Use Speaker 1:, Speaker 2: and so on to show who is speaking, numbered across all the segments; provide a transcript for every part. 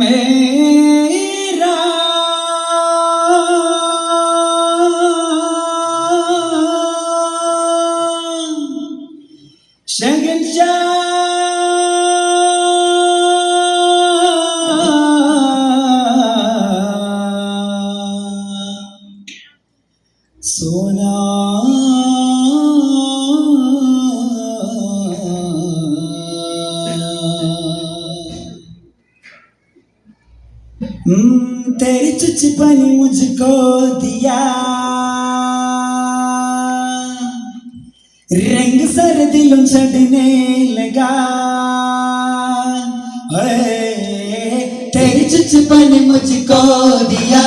Speaker 1: मेरा शहंशाह सोना तेरी चिचपनी मुझको दिया रंग सर दिलों चढ़ने लगा ओए, तेरी चिचपनी मुझको दिया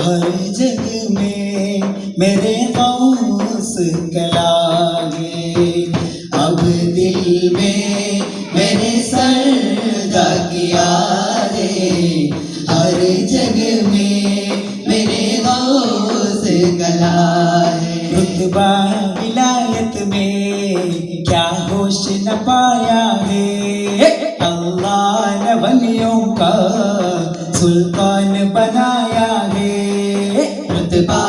Speaker 1: हर जग में मेरे गौस कलागे सुल्तान बनाया है रुतबा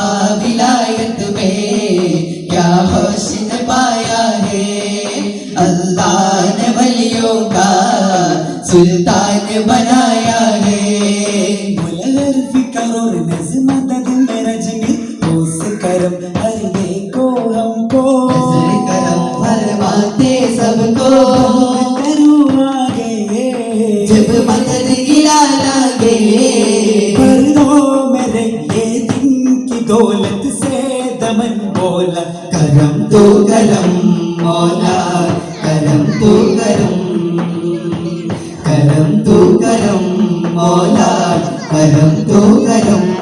Speaker 1: विलायत में क्या होश न पाया है अल्लाह ने वलियों का सुल्तान बनाया है मुलहर फिकर और नज़्म मदद में रजनी उस करम हर കരം മോനാർ കരം തൂകരം. കരം തൂകരം
Speaker 2: മോനാർ കരം തൂകരം.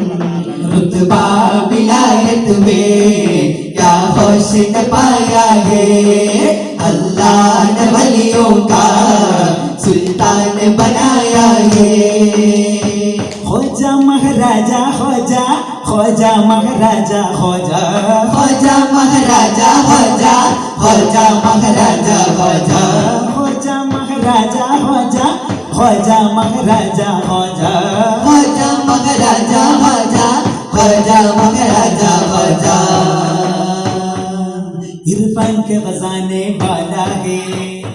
Speaker 2: খোজা মহারাজা খোজা খোজা মহারাজা খোজা খোজা মহারাজা খোজা খোজা মহারাজা খোজা খোজা মহারাজা খোজা খোজা মহারাজা খোজা খোজা মহারাজা খোজা ইরফান के
Speaker 1: बजाने वाला है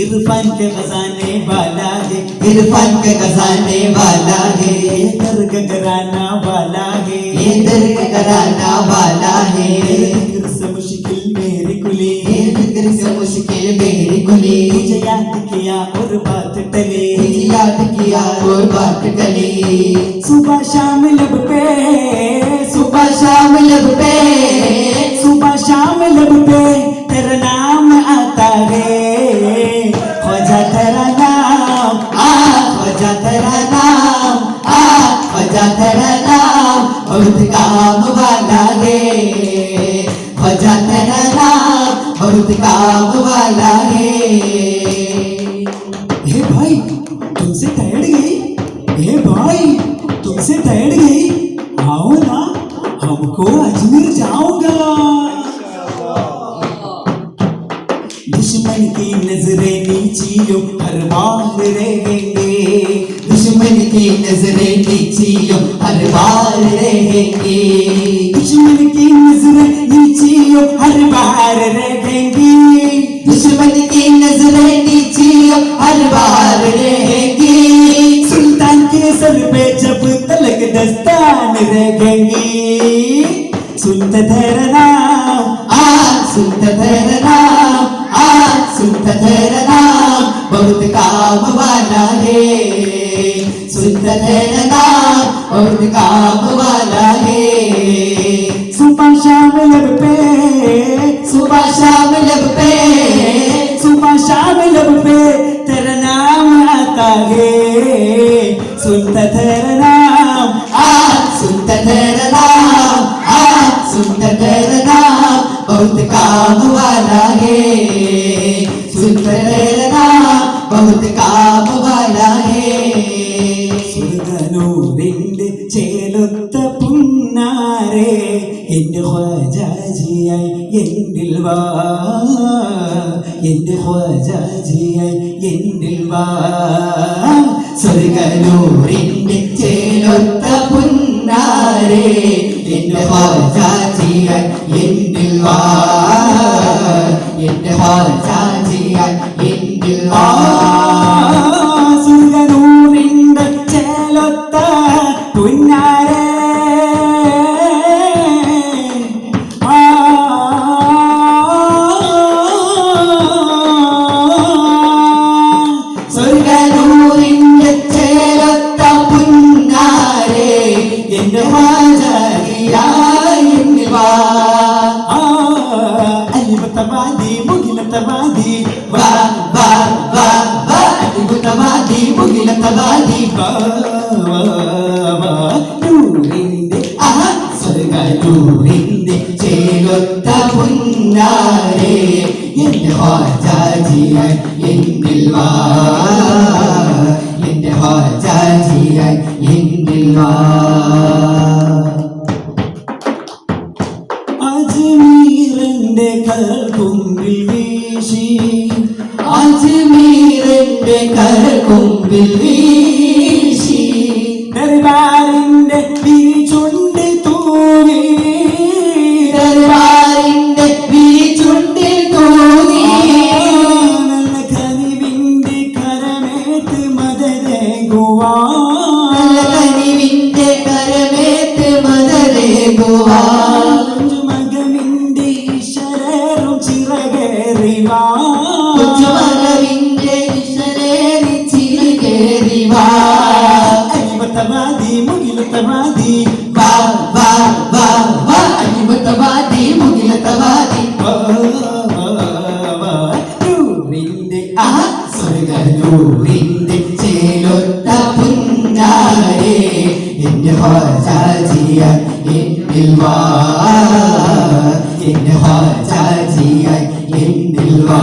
Speaker 1: इरफान के खजाने वाला है
Speaker 2: इरफान के खजाने वाला है।
Speaker 1: ये दर्ग कराना वाला है
Speaker 2: ये दर्द कराना वाला है।
Speaker 1: फ़िक्र से मुश्किल मेरी कुली
Speaker 2: फ़िक्र से मुश्किल मेरी कुली
Speaker 1: तुझे याद किया और बात टले।
Speaker 2: याद किया और बात गली
Speaker 1: सुबह शाम लब पे
Speaker 2: सुबह शाम लब पे। बहुत काम वाला है खोजा तेरा नाम बहुत काम वाला है
Speaker 1: भाई, तुमसे टहल गई? हे भाई, तुमसे टहल गई? आओ ना, हमको अजमेर जाऊँगा। दुश्मन की नज़रें नीचियों हर बार रहेंगे
Speaker 2: दुश्मन की नज़रें नीचियों हर बार रहेंगे।
Speaker 1: दुश्मन की नज़र नीचे हर बार रहेंगे।
Speaker 2: दुश्मन की नज़र नीचियों സുന്ദ തരണാം ആ സുന്ദ തരണാം ആ സുന്ദ തരണാം ബഹുത് കാം വാലാ ഹേ
Speaker 1: സുന്ദ തരണാം ബഹുത് കാം വാ. എന്റെ ഖ്വാജാജിയായി എന്നിൽ വാ.
Speaker 2: സ്വർഗനൂറിന്റെ ചേലൊത്ത പുന്നാരേ എന്റെ ഹോജാജിയെ എന്നിൽ വാ. എന്റെ ഹാജാജിയാൻ
Speaker 1: ചേലൊത്ത പുന്നാരെ
Speaker 2: എന്റെ ഹാജാജിയാൻ എന്നിൽ വാ. എന്റെ ഹാജാജിയാൻ എന്നിൽ വാ.
Speaker 1: അജ്മീറിന്റെ കൽക്കുമ്പിൽ വീശി.
Speaker 2: അജ്മീറിന്റെ കൽക്കുമ്പിൽ വീശി Oh. ഹാജാജിയ എന്നെ വാ എന്റെ ഹാജാജിയ എന്നിൽ വാ